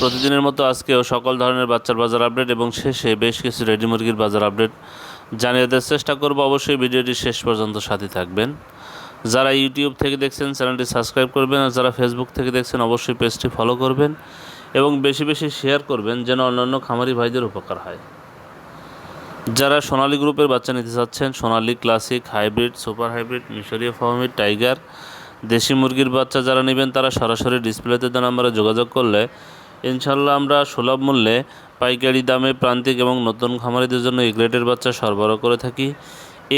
প্রতিদিনের মতো আজকেও সকল ধরনের বাচ্চার বাজার আপডেট এবং শেষে বেশ কিছু রেডি মুরগির বাজার আপডেট জানিয়ে দেওয়ার চেষ্টা করব। অবশ্যই ভিডিওটি শেষ পর্যন্ত সাথে থাকবেন। যারা ইউটিউব থেকে দেখছেন, চ্যানেলটি সাবস্ক্রাইব করবেন আর যারা ফেসবুক থেকে দেখছেন, অবশ্যই পেজটি ফলো করবেন এবং বেশি বেশি শেয়ার করবেন যেন অন্যান্য খামারি ভাইদের উপকার হয়। যারা সোনালী গ্রুপের বাচ্চা নিতে চাচ্ছেন, Sonali classic, hybrid, super hybrid, মিশরীয় ফার্মিড টাইগার, দেশি মুরগির বাচ্চা যারা নেবেন, তারা সরাসরি ডিসপ্লেতে দেওয়া নাম্বারে যোগাযোগ করলে ইনশাল্লাহ আমরা সুলভ মূল্যে পাইকারি দামে প্রান্তিক এবং নতুন খামারিদের জন্য এই গ্রেডের বাচ্চা সরবরাহ করে থাকি।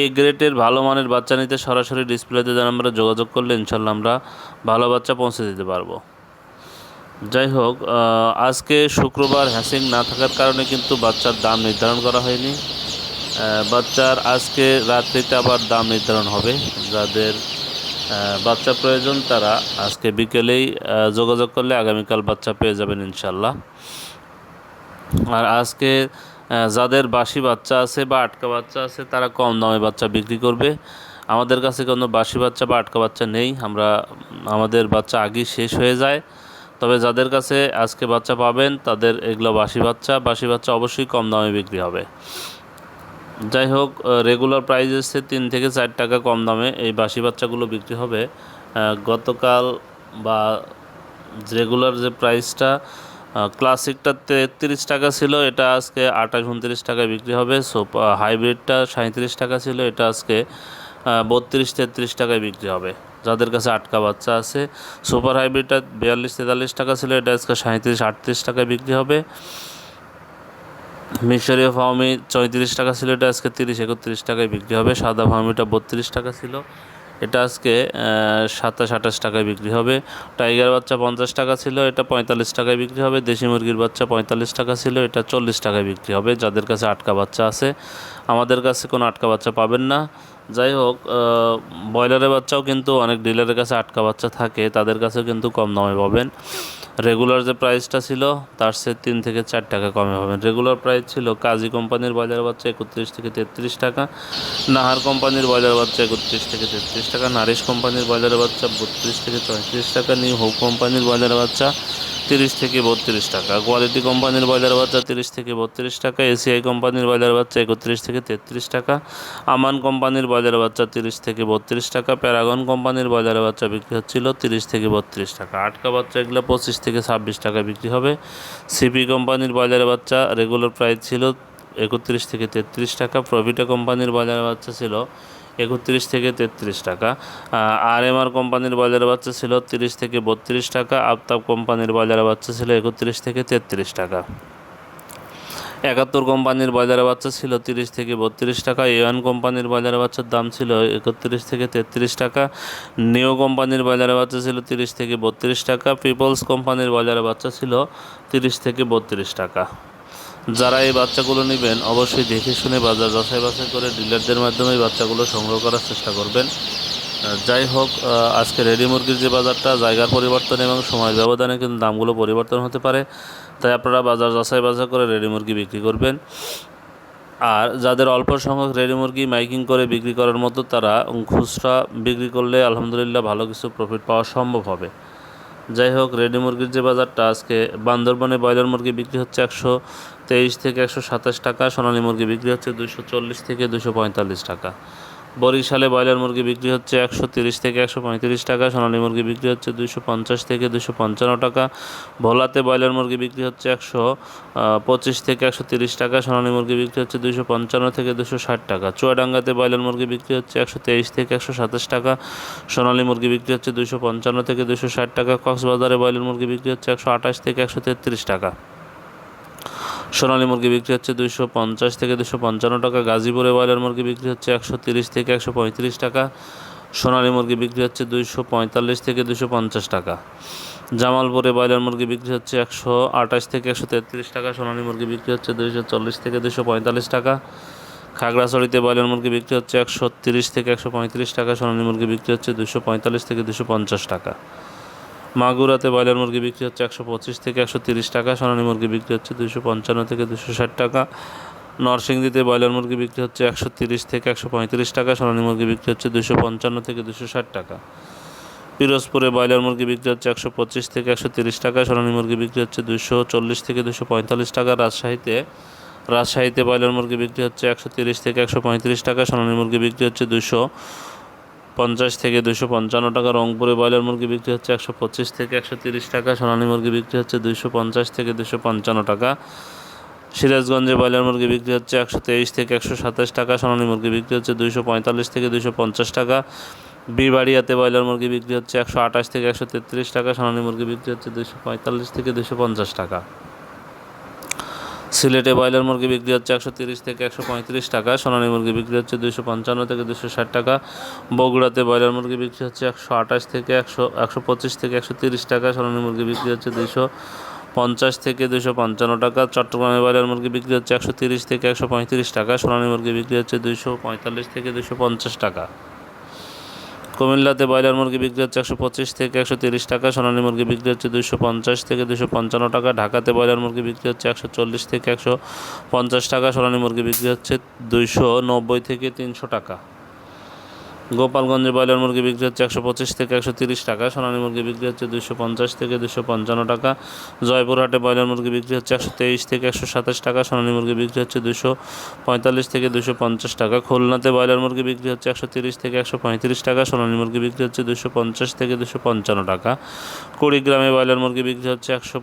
এই গ্রেটের ভালো মানের বাচ্চা নিতে সরাসরি ডিসপ্লেতে দেওয়া নাম্বারে যোগাযোগ করলে ইনশাল্লাহ আমরা ভালো বাচ্চা পৌঁছে দিতে পারব। যাই হোক আজকে শুক্রবার হ্যাসিং না থাকার কারণে কিন্তু বাচ্চার দাম নির্ধারণ করা হয়নি। বাচ্চার আজকে রাত্রিতে আবার দাম নির্ধারণ হবে। যাদের বাচ্চা প্রয়োজন, তারা আজকে বিকেলেই যোগাযোগ করলে আগামীকাল বাচ্চা পেয়ে যাবেন ইনশাল্লাহ আর আজকে যাদের বাসি বাচ্চা আছে বা আটকা বাচ্চা আছে, তারা কম দামে বাচ্চা বিক্রি করবে। আমাদের কাছে কোনো বাসি বাচ্চা বা আটকা বাচ্চা নেই। আমরা, আমাদের বাচ্চা আগেই শেষ হয়ে যায়। তবে যাদের কাছে আজকে বাচ্চা পাবেন, তাদের এগুলো বাসি বাচ্চা বাসি বাচ্চা অবশ্যই কম দামে বিক্রি হবে। যাই হোক রেগুলার প্রাইস এসছে তিন থেকে চার টাকা কম দামে। এই বাসি বাচ্চাগুলো বিক্রি হবে। গতকাল বা রেগুলার যে প্রাইসটা ক্লাসিকটা তেত্রিশ টাকা ছিল, এটা আজকে আঠাশ উনত্রিশ টাকায় বিক্রি হবে। সো হাইব্রিডটা সাঁত্রিশ টাকা ছিল, এটা আজকে বত্রিশ তেত্রিশ টাকায় বিক্রি হবে। যাদের কাছে আটকা বাচ্চা আছে সুপার হাইব্রিডটা বিয়াল্লিশ তেতাল্লিশ টাকা ছিল, এটা আজকে সাঁত্রিশ আটত্রিশ টাকায় বিক্রি হবে। মিশরীয় ফাউমি চৌত্রিশ টাকা ছিল, এটা আজকে তিরিশ, একত্রিশ টাকায় বিক্রি হবে। সাদা ফাউমিটা বত্রিশ টাকা ছিল, এটা আজকে সাতাশ, আঠাশ টাকায় বিক্রি হবে। টাইগার বাচ্চা পঞ্চাশ টাকা ছিল, এটা পঁয়তাল্লিশ টাকায় বিক্রি হবে। দেশি মুরগির বাচ্চা পঁয়তাল্লিশ টাকা ছিল, এটা চল্লিশ টাকায় বিক্রি হবে। যাদের কাছে আটকা বাচ্চা আছে, আমাদের কাছে কোনো আটকা বাচ্চা পাবেন না। যাই হোক ব্রয়লারের বাচ্চাও কিন্তু অনেক ডিলারের কাছে আটকা বাচ্চা থাকে, তাদের কাছেও কিন্তু কম দামে পাবেন। রেগুলার যে প্রাইসটা ছিল, তার সে তিন থেকে চার টাকা কমে পাবেন। রেগুলার প্রাইস ছিল কাজী কোম্পানির বাজার বাচ্চা একত্রিশ থেকে তেত্রিশ টাকা, নাহার কোম্পানির বাজার বাচ্চা একত্রিশ থেকে তেত্রিশ টাকা, নারিশ কোম্পানির বাজার বাচ্চা বত্রিশ থেকে চৌত্রিশ টাকা, নিউ হোপ কোম্পানির বাজার বাচ্চা তিরিশ থেকে বত্রিশ টাকা। কোয়ালিটি কোম্পানির বাজার বাচ্চা তিরিশ থেকে বত্রিশ টাকা, এসিআই কোম্পানির বাজার বাচ্চা একত্রিশ থেকে তেত্রিশ টাকা, আমান কোম্পানির বাজার বাচ্চা তিরিশ থেকে বত্রিশ টাকা, প্যারাগন কোম্পানির বাজার বাচ্চা বিক্রি হচ্ছিল তিরিশ থেকে বত্রিশ টাকা। আটকা বাচ্চা এগুলো পঁচিশ থেকে ছাব্বিশ টাকা বিক্রি হবে। সিপি কোম্পানির বাজারে বাচ্চা রেগুলার প্রাইস ছিল একত্রিশ থেকে তেত্রিশ টাকা। প্রভিটা কোম্পানির বাজারে বাচ্চা ছিল একত্রিশ থেকে তেত্রিশ টাকা। আর এম আর কোম্পানির বাজারে বাচ্চা ছিল তিরিশ থেকে বত্রিশ টাকা, আফতাব কোম্পানির বাজারে বাচ্চা ছিল একত্রিশ থেকে তেত্রিশ টাকা। একাত্তর কোম্পানির বাজারে বাচ্চা ছিল তিরিশ থেকে বত্রিশ টাকা এওয়ান কোম্পানির বাজারে বাচ্চার দাম ছিল একত্রিশ থেকে তেত্রিশ টাকা নিও কোম্পানির বাজারে বাচ্চা ছিল তিরিশ থেকে বত্রিশ টাকা পিপলস কোম্পানির বাজারে বাচ্চা ছিল তিরিশ থেকে বত্রিশ টাকা। যারা এই বাচ্চাগুলো নেবেন, অবশ্যই দেখে শুনে বাজার যাচাই বাছাই করে ডিলারদের মাধ্যমে বাচ্চাগুলো সংগ্রহ করার চেষ্টা করবেন। যাই হোক আজকে রেডি মুরগির যে বাজারটা, জায়গার পরিবর্তন এবং সময় ব্যবধানে কিন্তু দামগুলো পরিবর্তন হতে পারে। তাই আপনারা বাজার যাচাই বাছাই করে রেডি মুরগি বিক্রি করবেন। আর যাদের অল্প সংখ্যক রেডি মুরগি মাইকিং করে বিক্রি করার মতো, তারা খুচরা বিক্রি করলে আলহামদুলিল্লাহ ভালো কিছু প্রফিট পাওয়া সম্ভব হবে। যাই হোক রেডি মুরগির যে বাজারটা আজকে, বান্দরবনে ব্রয়লার মুরগি বিক্রি হচ্ছে একশো তেইশ থেকে একশো সাতাশ টাকা, সোনালী মুরগি বিক্রি হচ্ছে দুশো চল্লিশ থেকে দুশো পঁয়তাল্লিশ টাকা। বরিশালে ব্রয়লার মুরগি বিক্রি হচ্ছে একশো তিরিশ থেকে একশো পঁয়ত্রিশ টাকা, সোনালী মুরগি বিক্রি হচ্ছে দুশো পঞ্চাশ থেকে দুশো পঞ্চান্ন টাকা, ভোলাতে ব্রয়লার মুরগি বিক্রি হচ্ছে একশো পঁচিশ থেকে একশো তিরিশ টাকা, সোনালী মুরগি বিক্রি হচ্ছে দুশো পঞ্চান্ন থেকে দুশো ষাট টাকা, চুয়াডাঙ্গাতে ব্রয়লার মুরগি বিক্রি হচ্ছে একশো তেইশ থেকে একশো সাতাশ টাকা, সোনালী মুরগি বিক্রি হচ্ছে দুশো পঞ্চান্ন থেকে দুশো ষাট টাকা, কক্সবাজারে ব্রয়লার মুরগি বিক্রি হচ্ছে একশো আঠাশ থেকে একশো তেত্রিশ টাকা। সোনালী মুরগি বিক্রি হচ্ছে দুশো পঞ্চাশ থেকে দুশো পঞ্চান্ন টাকা, গাজীপুরে ব্রয়লার মুরগি বিক্রি হচ্ছে একশো তিরিশ থেকে একশো পঁয়ত্রিশ টাকা, সোনালী মুরগি বিক্রি হচ্ছে দুইশো পঁয়তাল্লিশ থেকে দুশো পঞ্চাশ টাকা। জামালপুরে ব্রয়লার মুরগি বিক্রি হচ্ছে একশো আঠাশ থেকে একশো তেত্রিশ টাকা, সোনালী মুরগি বিক্রি হচ্ছে দুইশো চল্লিশ থেকে দুশো পঁয়তাল্লিশ টাকা। খাগড়াছড়িতে ব্রয়লার মুরগি বিক্রি হচ্ছে একশো তিরিশ থেকে একশো পঁয়ত্রিশ টাকা, সোনালী মুরগি বিক্রি হচ্ছে দুশো পঁয়তাল্লিশ থেকে দুশো পঞ্চাশ টাকা। মাগুরাতে ব্রয়লার মুরগি বিক্রি হচ্ছে একশো পঁচিশ থেকে একশো তিরিশ টাকা, সোনালী মুরগি বিক্রি হচ্ছে দুশো পঞ্চান্ন থেকে দুশো ষাট টাকা। নরসিংদীতে ব্রয়লার মুরগি বিক্রি হচ্ছে একশো তিরিশ থেকে একশো পঁয়ত্রিশ টাকা, সোনালী মুরগি বিক্রি হচ্ছে দুশো পঞ্চান্ন থেকে দুশো ষাট টাকা। পিরোজপুরে ব্রয়লার মুরগি বিক্রি হচ্ছে একশো পঁচিশ থেকে একশো তিরিশ টাকা, সোনালী মুরগি বিক্রি হচ্ছে দুশো চল্লিশ থেকে দুশো পঁয়তাল্লিশ টাকা। রাজশাহীতে রাজশাহীতে ব্রয়লার মুরগি বিক্রি হচ্ছে একশো তিরিশ থেকে একশো পঁয়ত্রিশ টাকা, সোনালী মুরগি বিক্রি হচ্ছে দুশো পঞ্চাশ থেকে দুশো পঞ্চান্ন টাকা। রংপুরে ব্রয়লার মুরগি বিক্রি হচ্ছে একশো পঁচিশ থেকে একশো তিরিশ টাকা। সোনালী মুরগি বিক্রি হচ্ছে দুশো পঞ্চাশ থেকে দুশো পঞ্চান্ন টাকা। সিরাজগঞ্জে ব্রয়লার মুরগি বিক্রি হচ্ছে একশো তেইশ থেকে একশো সাতাশ টাকা। সোনালী মুরগি বিক্রি হচ্ছে দুশো পঁয়তাল্লিশ থেকে দুশো পঞ্চাশ টাকা। বিবাড়িয়াতে ব্রয়লার মুরগি বিক্রি হচ্ছে একশো আঠাশ থেকে একশো তেত্রিশ টাকা। সোনালী মুরগি বিক্রি হচ্ছে দুশো পঁয়তাল্লিশ থেকে দুশো পঞ্চাশ টাকা। সিলেটে ব্রয়লার মুরগি বিক্রি হচ্ছে একশো তিরিশ থেকে একশো পঁয়ত্রিশ টাকা, সোনালী মুরগি বিক্রি হচ্ছে দুশো পঞ্চান্ন থেকে দুশো ষাট টাকা, বগুড়াতে ব্রয়লার মুরগি বিক্রি হচ্ছে একশো আঠাশ থেকে একশো একশো পঁচিশ থেকে একশো তিরিশ টাকা, সোনালী মুরগি বিক্রি হচ্ছে দুশো পঞ্চাশ থেকে দুশো পঞ্চান্ন টাকা, চট্টগ্রামে ব্রয়লার মুরগি বিক্রি হচ্ছে একশো তিরিশ থেকে একশো পঁয়ত্রিশ টাকা, সোনালী মুরগি বিক্রি হচ্ছে দুশো পঁয়তাল্লিশ থেকে দুশো পঞ্চাশ টাকা। কুমিল্লাতে ব্রয়লার মুরগি বিক্রি হচ্ছে একশো পঁচিশ থেকে একশো তিরিশ টাকা, সোনালী মুরগি বিক্রি হচ্ছে দুশো পঞ্চাশ থেকে দুশো পঞ্চান্ন টাকা, ঢাকাতে ব্রয়লার মুরগি বিক্রি হচ্ছে একশো চল্লিশ থেকে একশো পঞ্চাশ টাকা, সোনালী মুরগি বিক্রি হচ্ছে দুইশো নব্বই থেকে তিনশো টাকা। গোপালগঞ্জে ব্রয়লার মুরগি বিক্রি হচ্ছে একশো পঁচিশ থেকে একশো তিরিশ টাকা, সোনালী মুরগি বিক্রি হচ্ছে দুশো পঞ্চাশ থেকে দুশো পঞ্চান্ন টাকা, জয়পুরহাটে ব্রয়লার মুরগি বিক্রি হচ্ছে একশো তেইশ থেকে একশো সাতাশ টাকা, সোনালী মুরগি বিক্রি হচ্ছে দুশো পঁয়তাল্লিশ থেকে দুশো পঞ্চাশ টাকা, খুলনাতে ব্রয়লার মুরগি বিক্রি হচ্ছে একশো তিরিশ থেকে একশো পঁয়ত্রিশ টাকা, সোনালী মুরগি বিক্রি হচ্ছে দুশো পঞ্চাশ থেকে দুশো পঞ্চান্ন টাকা, কুড়িগ্রামে ব্রয়লার মুরগি বিক্রি হচ্ছে একশো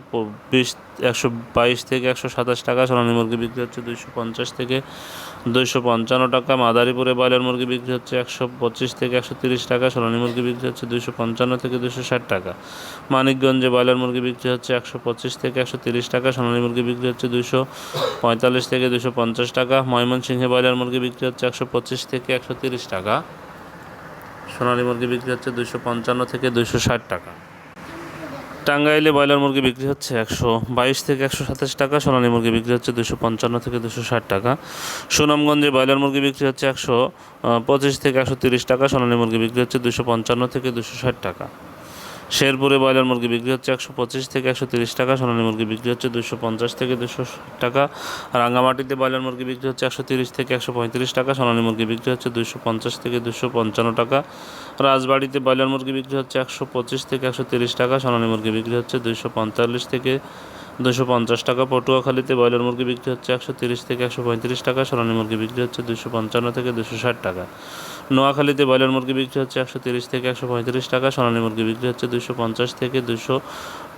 বিশ, একশো বাইশ থেকে একশো সাতাশ টাকা, সোনালী মুরগি বিক্রি হচ্ছে দুশো পঞ্চাশ থেকে দুইশো পঞ্চান্ন টাকা। মাদারীপুরে ব্রয়লার মুরগি বিক্রি হচ্ছে একশো পঁচিশ থেকে একশো তিরিশ টাকা, সোনালী মুরগি বিক্রি হচ্ছে দুশো পঞ্চান্ন থেকে দুশো ষাট টাকা। মানিকগঞ্জে ব্রয়লার মুরগি বিক্রি হচ্ছে একশো পঁচিশ থেকে একশো তিরিশ টাকা, সোনালী মুরগি বিক্রি হচ্ছে দুশো পঁয়তাল্লিশ থেকে দুশো পঞ্চাশ টাকা। ময়মনসিংহে ব্রয়লার মুরগি বিক্রি হচ্ছে একশো পঁচিশ থেকে একশো তিরিশ টাকা, সোনালী মুরগি বিক্রি হচ্ছে দুশো পঞ্চান্ন থেকে দুশো ষাট টাকা। টাঙ্গাইলে ব্রয়লার মুরগি বিক্রি হচ্ছে একশো বাইশ থেকে একশো সাতাশ টাকা, সোনালী মুরগি বিক্রি হচ্ছে দুশো পঞ্চান্ন থেকে দুশো ষাট টাকা। সুনামগঞ্জে ব্রয়লার মুরগি বিক্রি হচ্ছে একশো পঁচিশ থেকে একশো তিরিশ টাকা, সোনালী মুরগি বিক্রি হচ্ছে দুশো পঞ্চান্ন থেকে দুশো ষাট টাকা। শেরপুরে ব্রয়লার মুরগি বিক্রি হচ্ছে একশো পঁচিশ থেকে একশো তিরিশ টাকা, সোনালী মুরগি বিক্রি হচ্ছে দুশো পঞ্চাশ থেকে দুশো টাকা। রাঙ্গামাটিতে ব্রয়লার মুরগি বিক্রি হচ্ছে একশো তিরিশ থেকে একশো পঁয়ত্রিশ টাকা, সোনালী মুরগি বিক্রি হচ্ছে দুশো পঞ্চাশ থেকে দুশো পঞ্চান্ন টাকা। রাজবাড়িতে ব্রয়লার মুরগি বিক্রি হচ্ছে একশো পঁচিশ থেকে একশো তিরিশ টাকা, সোনালী মুরগি বিক্রি হচ্ছে দুইশো পঁয়তাল্লিশ থেকে দুশো পঞ্চাশ টাকা, পটুয়াখালীতে ব্রয়লার মুরগি বিক্রি হচ্ছে একশো তিরিশ থেকে একশো পঁয়ত্রিশ টাকা, সোনালী মুরগি বিক্রি হচ্ছে দুশো পঞ্চান্ন থেকে দুশো ষাট টাকা। নোয়াখালীতে ব্রয়লার মুরগি বিক্রি হচ্ছে একশো তিরিশ থেকে একশো পঁয়ত্রিশ টাকা, সোনালী মুরগি বিক্রি হচ্ছে দুশো পঞ্চাশ থেকে দুশো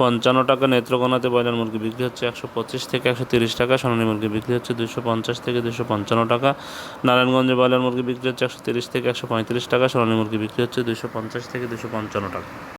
পঞ্চান্ন টাকা, নেত্রকোনাতে ব্রয়লার মুরগি বিক্রি হচ্ছে একশো পঁচিশ থেকে একশো তিরিশ টাকা, সোনালী মুরগি বিক্রি হচ্ছে দুশো পঞ্চাশ থেকে দুশো পঞ্চান্ন টাকা, নারায়ণগঞ্জে ব্রয়লার মুরগি বিক্রি হচ্ছে একশো তিরিশ থেকে একশো পঁয়ত্রিশ টাকা, সোনালী মুরগি বিক্রি হচ্ছে দুশো পঞ্চাশ থেকে দুশো পঞ্চান্ন টাকা।